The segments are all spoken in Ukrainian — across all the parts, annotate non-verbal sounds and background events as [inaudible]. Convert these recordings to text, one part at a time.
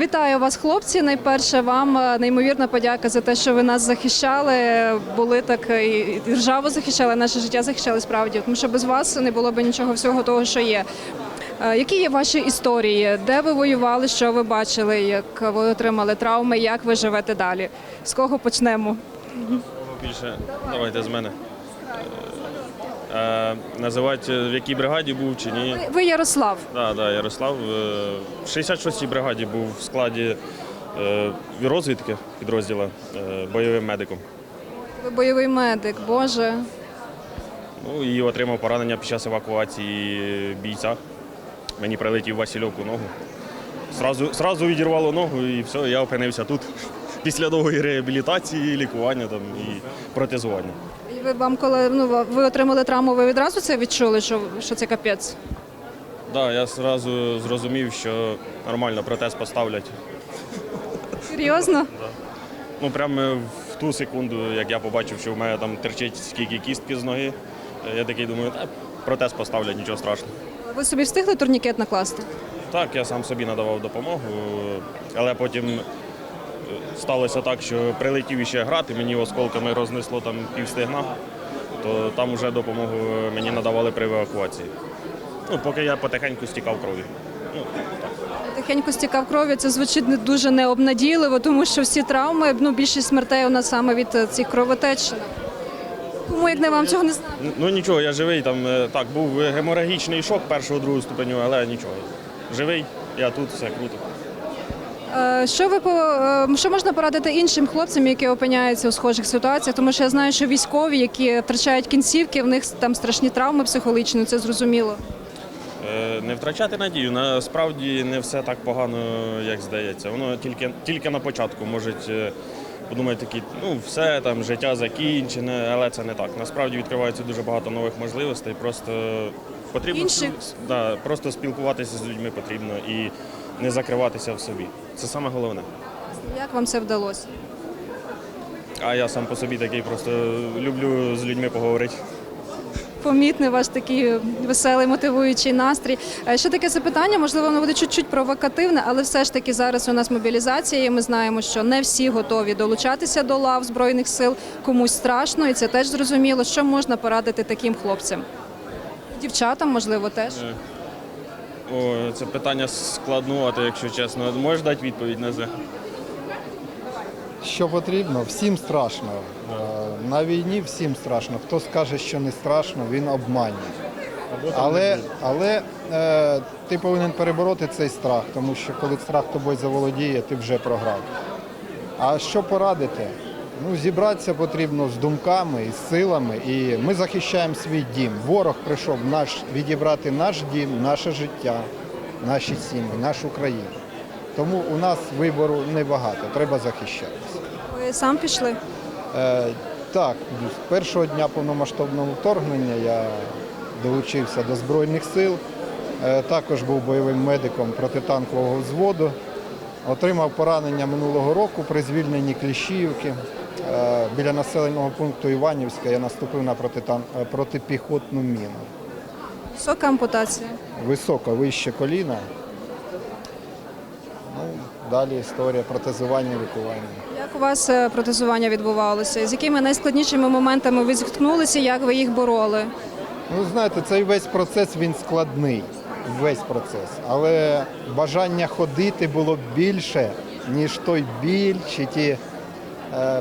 Вітаю вас, хлопці. Найперше вам е, неймовірна подяка за те, що ви нас захищали. Були так е, і державу захищали, наше життя захищали справді. Тому що без вас не було б нічого всього того, що є. Е, Які є ваші історії? Де ви воювали? Що ви бачили? Як ви отримали травми? Як ви живете далі? З кого почнемо? Більше давайте з мене. Е, називати, в якій бригаді був чи ні. Ви- Ви Ярослав. Так, да, Ярослав. е, В 66-й бригаді був в складі е, розвідки підрозділу е, бойовим медиком. Ви бойовий медик. Боже. Ну і отримав поранення під час евакуації бійця. Мені прилетів Васильок у ногу. Сразу, сразу відірвало ногу і все, я опинився тут. [laughs] Після довгої реабілітації, лікування там, і протезування. Ви вам, коли ну ви отримали травму, ви відразу це відчули, що, що це капець? Так, я одразу зрозумів, що нормально протез поставлять. Серйозно? Ну, прямо в ту секунду, як я побачив, що в мене там терчить скільки кістки з ноги, я такий думаю, та протез поставлять, нічого страшного. Ви собі встигли турнікет накласти? Так, я сам собі надавав допомогу, але потім сталося так, що прилетів іще грати, мені осколками рознесло там півстигна, то там вже допомогу мені надавали при евакуації. Ну, поки я потихеньку стікав кров'ю. Ну, так. Тихенько стікав крові, це звучить дуже необнадійливо, тому що всі травми, ну більшість смертей у нас саме від е, цих кровотеч. Тому як не вам цього не знати. Ну нічого, я живий. Там е, так був геморагічний шок першого другого ступеню, але нічого. Живий, я тут, все круто. Е, Що ви по е, що можна порадити іншим хлопцям, які опиняються у схожих ситуаціях? Тому що я знаю, що військові, які втрачають кінцівки, в них там страшні травми психологічні, це зрозуміло. Е, Не втрачати надію. Насправді не все так погано, як здається. Воно тільки, тільки на початку можуть подумати такі, ну все там життя закінчене, але це не так. Насправді відкривається дуже багато нових можливостей. Просто потрібно Інших? Да, просто спілкуватися з людьми потрібно і не закриватися в собі. Це саме головне. Як вам це вдалося? А я сам по собі такий просто люблю з людьми поговорити. Помітний ваш такий веселий, мотивуючий настрій. Е, Ще таке запитання, можливо, воно буде чуть-чуть провокативне, але все ж таки зараз у нас мобілізація, і ми знаємо, що не всі готові долучатися до лав Збройних сил, комусь страшно, і це теж зрозуміло. Що можна порадити таким хлопцям? Дівчатам, можливо, теж. О, це питання складнувате, якщо чесно. Можеш дати відповідь на це? Що потрібно, всім страшно. Е, На війні всім страшно. Хто скаже, що не страшно, він обманює. Але, але е, ти повинен перебороти цей страх, тому що коли страх тобою заволодіє, ти вже програв. А що порадити? Ну, зібратися потрібно з думками і з силами, і ми захищаємо свій дім. Ворог прийшов наш, відібрати наш дім, наше життя, наші сім'ї, нашу країну. Тому у нас вибору небагато, треба захищатися. Ви сам пішли? Е, так, з першого дня повномасштабного вторгнення я долучився до Збройних сил. Е, також був бойовим медиком протитанкового взводу. Отримав поранення минулого року при звільненні Кліщіївки. Е, біля населеного пункту Іванівська я наступив на е, протипіхотну міну. Висока ампутація. Високо, вище коліна. Ну, далі історія протезування, лікування. Як у вас е, протезування відбувалося? З якими найскладнішими моментами ви зіткнулися, як ви їх бороли? Ну, знаєте, цей весь процес він складний. Весь процес. Але бажання ходити було більше, ніж той біль чи ті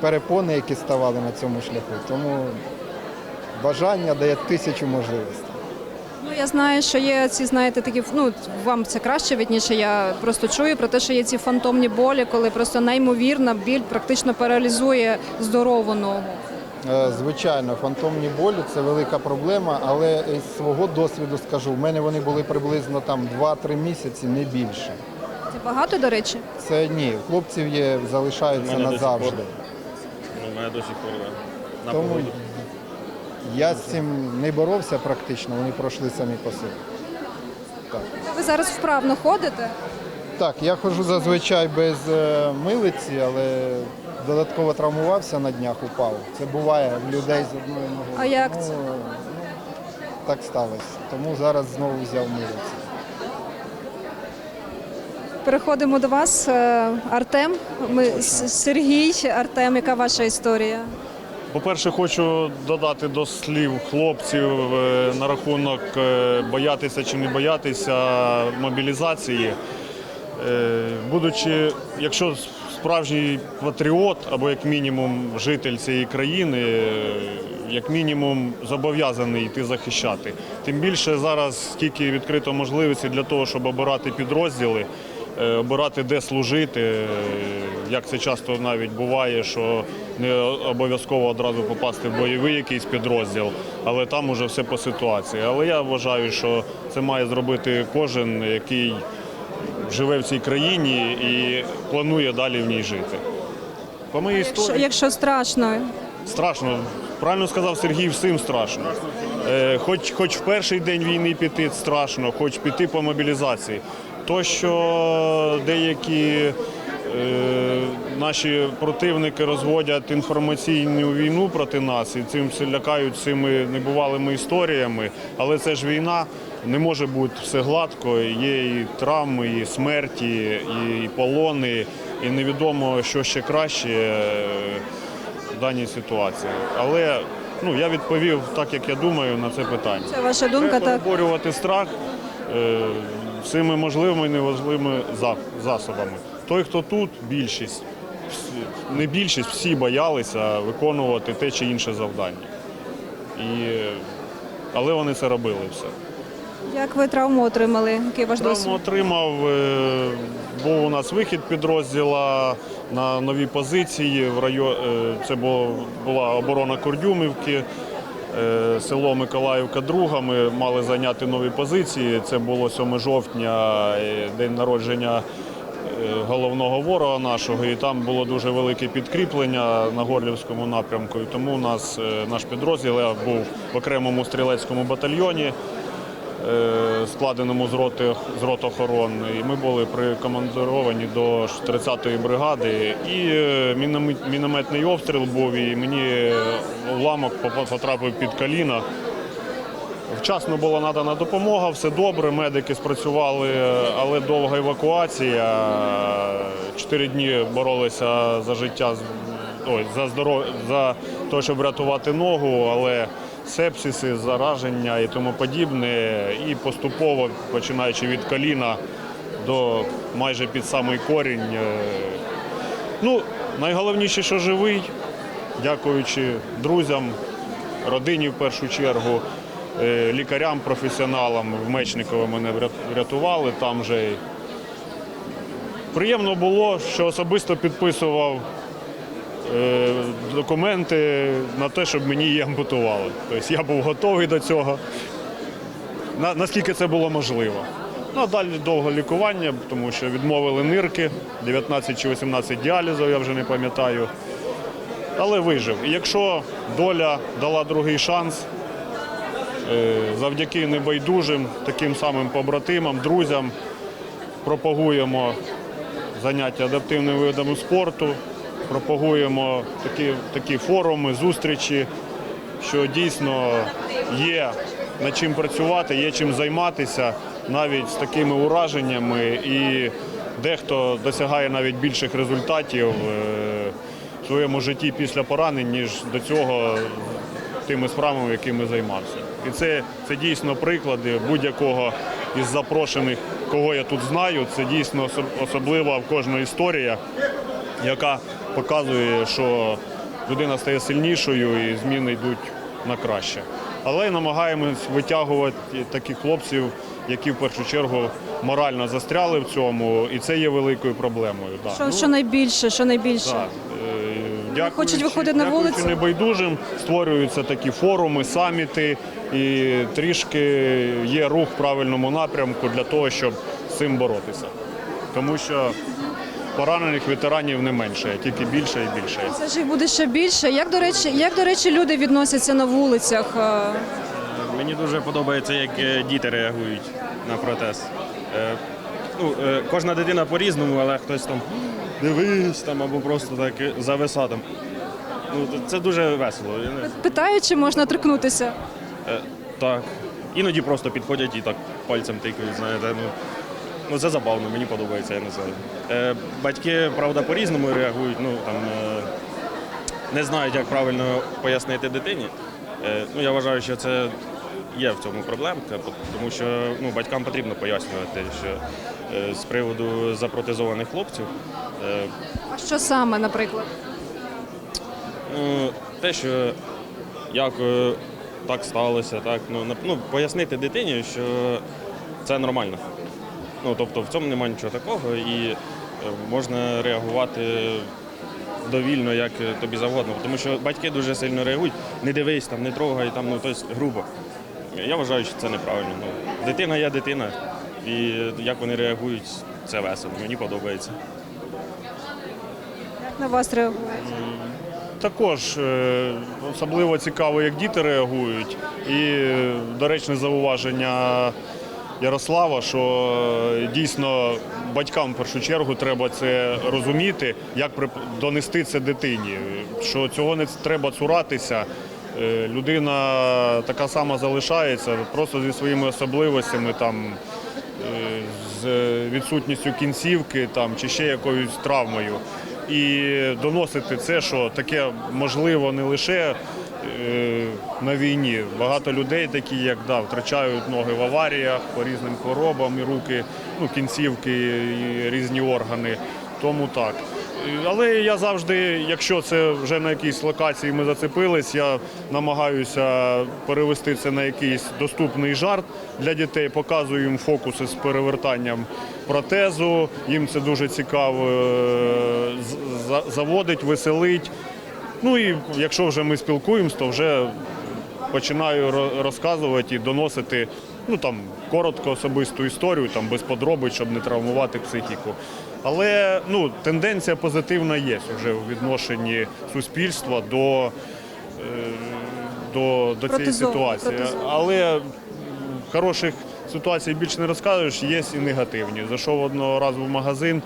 перепони, які ставали на цьому шляху. Тому бажання дає тисячу можливостей. Ну я знаю, що є ці, знаєте, такі ну вам це краще видніше. Я просто чую про те, що є ці фантомні болі, коли просто неймовірна біль практично паралізує здорову ногу. Е, Звичайно, фантомні болі це велика проблема, але із свого досвіду скажу, в мене вони були приблизно там 2-3 місяці, не більше. Багато, до речі. Це ні, хлопців є, залишаються мене назавжди. Ну, у мене до сих на Тому погоду. я з цим не боровся практично, вони пройшли самі по собі. Так. Ви зараз вправно ходите. так, я ходжу зазвичай без е, милиці, але додатково травмувався на днях, упав. Це буває в людей з одною ногою. А як Ну, це? ну, так сталося. Тому зараз знову взяв милицю. Переходимо до вас. Е, Артем, ми Сергій, Артем, яка ваша історія? По-перше, хочу додати до слів хлопців е, на рахунок е, боятися чи не боятися мобілізації. Будучи, якщо справжній патріот або як мінімум житель цієї країни, як мінімум зобов'язаний йти захищати. Тим більше зараз скільки відкрито можливості для того, щоб обирати підрозділи, обирати де служити. е, Як це часто навіть буває, що не обов'язково одразу попасти в бойовий якийсь підрозділ, але там уже все по ситуації. Але я вважаю, що це має зробити кожен, який живе в цій країні і планує далі в ній жити. По моїй Якщо, історії якщо страшно, страшно. Правильно сказав Сергій, всім страшно. Е, Хоч, хоч в перший день війни піти страшно, хоч піти по мобілізації. То, що деякі е, наші противники розводять інформаційну війну проти нас і цим все лякають цими небувалими історіями, але це ж війна, не може бути все гладко. Є і травми, і смерті, і полони, і невідомо, що ще краще. е, в даній ситуації. Але ну, я відповів так, як я думаю, на це питання. це ваша думка, Треба так? поборювати страх е, всіми можливими і неважливими засобами. Той, хто тут, більшість, не більшість, всі боялися виконувати те чи інше завдання. І, але вони це робили все. Як ви травму отримали? Який ваш Травму досвід? отримав, е, був у нас вихід підрозділа на нові позиції. Е, Це була оборона Курдюмівки, село Миколаївка Друга. Ми мали зайняти нові позиції. Це було 7 жовтня, е, день народження е, головного ворога нашого. І там було дуже велике підкріплення на Горлівському напрямку. І тому у нас е, наш підрозділ був в окремому стрілецькому батальйоні е, складеному з роти з рот охорон. І ми були прикомандировані до 30-ї бригади. І е, мінометний обстріл був, і мені е, уламок потрапив під коліна. Вчасно була надана допомога, все добре, медики спрацювали, але довга евакуація. Чотири дні боролися за життя, ой, за здоров... за те, щоб врятувати ногу, але сепсиси, зараження і тому подібне. І поступово, починаючи від коліна до майже під самий корінь. е, Ну, найголовніше, що живий, дякуючи друзям, родині в першу чергу, е, лікарям, професіоналам в Мечниково мене врятували там же. Приємно було, що особисто підписував документи на те, щоб мені її ампутували. Тобто я був готовий до цього, наскільки це було можливо. Ну, а далі довго лікування, тому що відмовили нирки, 19 чи 18 діалізів, я вже не пам'ятаю. Але вижив. І якщо доля дала другий шанс, е, завдяки небайдужим, таким самим побратимам, друзям, пропагуємо заняття адаптивними видами спорту, пропагуємо такі, такі форуми, зустрічі, що дійсно є над чим працювати, є чим займатися навіть з такими ураженнями, і дехто досягає навіть більших результатів е, в своєму житті після поранень, ніж до цього тими справами, якими займався. І це, це дійсно приклади будь-якого із запрошених, кого я тут знаю. Це дійсно особ- особлива в кожної історія, яка показує, що людина стає сильнішою і зміни йдуть на краще. Але намагаємось витягувати таких хлопців, які в першу чергу морально застряли в цьому, і це є великою проблемою. Да. Що, Ну, що найбільше? Що найбільше? так, е, дякуючи- хочуть виходити на вулицю? небайдужим створюються такі форуми, саміти, і трішки є рух в правильному напрямку для того, щоб з цим боротися. Тому що поранених ветеранів не менше, а тільки більше і більше. Це ж їх буде ще більше. Як до речі, як до речі, люди відносяться на вулицях? Е, Мені дуже подобається, як е, діти реагують на протест. Е, Ну, кожна дитина по-різному, але хтось там дивись там або просто так е, зависа. Ну, це дуже весело. Я не- Питають, чи можна торкнутися? Так. Іноді просто підходять і так пальцем тикають, знаєте. Ну, ну це забавно, мені подобається, я не знаю. Е, батьки, правда, по-різному реагують, ну там е, не знають, як правильно пояснити дитині. Е, ну, я вважаю, що це є в цьому проблемка, тому що ну, батькам потрібно пояснювати, що е, з приводу запротезованих хлопців. Е, А що саме, наприклад? Ну, те, що як е, так сталося, так ну, нап- ну пояснити дитині, що це нормально. Ну тобто в цьому немає нічого такого, і е, можна реагувати довільно, як тобі завгодно. Тому що батьки дуже сильно реагують, не дивись там, не трогай там, ну тобто грубо. Я вважаю, що це неправильно. Ну, дитина є дитина, і як вони реагують, це весело. Мені подобається. Як на вас реагують? Також е, особливо цікаво, як діти реагують. І е, доречне зауваження Ярослава, що е, дійсно батькам в першу чергу треба це розуміти, як донести це дитині. Що цього не треба цуратися. Е, Людина така сама залишається, просто зі своїми особливостями там. е, з відсутністю кінцівки там, чи ще якоюсь травмою. І доносити це, що таке можливо не лише на війні. Багато людей, такі як да, втрачають ноги в аваріях по різним хворобам, і руки, ну, кінцівки, і різні органи. Тому так. Е, Але я завжди, якщо це вже на якійсь локації ми зацепились, я намагаюся перевести це на якийсь доступний жарт для дітей, показую їм фокуси з перевертанням протезу. Їм це дуже цікаво е, заводить, веселить. Ну і якщо вже ми спілкуємось, то вже починаю розказувати і доносити ну там коротко особисту історію, там без подробиць, щоб не травмувати психіку. Але ну, тенденція позитивна є вже у відношенні суспільства до, е, до, до цієї ситуації. Але хороших ситуацій більше не розкажеш, є і негативні. Зайшов одного разу в магазин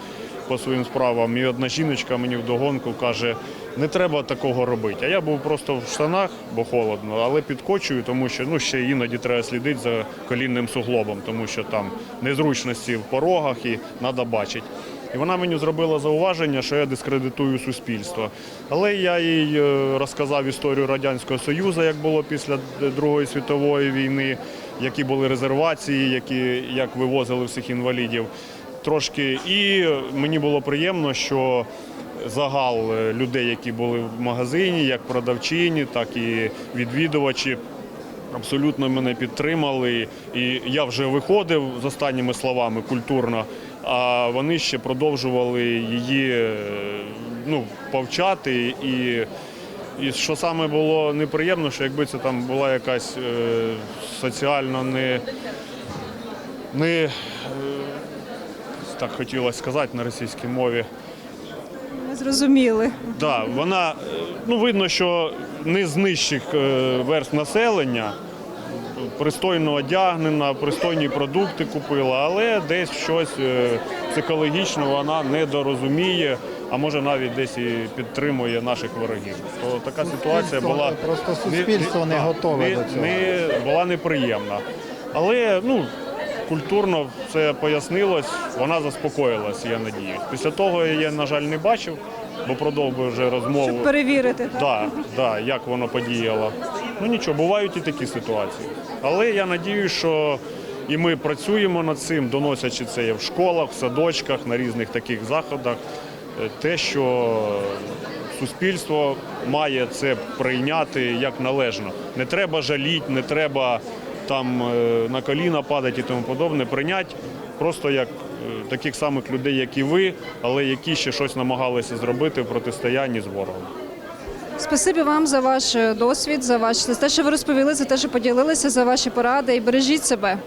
по своїм справам, і одна жіночка мені вдогонку каже, не треба такого робити. А я був просто в штанах, бо холодно, але підкочую, тому що ну, ще іноді треба слідити за колінним суглобом, тому що там незручності в порогах і треба бачити. І вона мені зробила зауваження, що я дискредитую суспільство. Але я їй е, розказав історію Радянського Союзу, як було після Другої світової війни, які були резервації, які, як вивозили всіх інвалідів. Трошки. І мені було приємно, що загал е, людей, які були в магазині, як продавчині, так і відвідувачі, абсолютно мене підтримали. І я вже виходив з останніми словами культурно, а вони ще продовжували її е, ну, повчати. І, і що саме було неприємно, що якби це там була якась е, соціально не, не е, так хотілося сказати на російській мові. Ми зрозуміли. Да, вона е, ну видно, що не з нижчих е, верст населення. Пристойно одягнена, пристойні продукти купила, але десь щось е, психологічно вона недорозуміє, а може навіть десь і підтримує наших ворогів. То така ситуація була Просто суспільство не так, готове не- до цього. Не, була неприємна. Але ну, культурно це пояснилось, вона заспокоїлась, я надіюсь. Після того я її, на жаль, не бачив, бо продовжую вже розмову. Щоб перевірити. Так? Да, да, як воно подіяло. Ну нічого, бувають і такі ситуації. Але я надіюсь, що і ми працюємо над цим, доносячи це в школах, в садочках, на різних таких заходах. Е, Те, що суспільство має це прийняти як належно. Не треба жаліти, не треба там е, на коліна падати і тому подобне. Прийняти просто як е, таких самих людей, як і ви, але які ще щось намагалися зробити в протистоянні з ворогом. Спасибі вам за ваш е, досвід, за ваш за те, що ви розповіли, за те, що поділилися, за ваші поради і бережіть себе.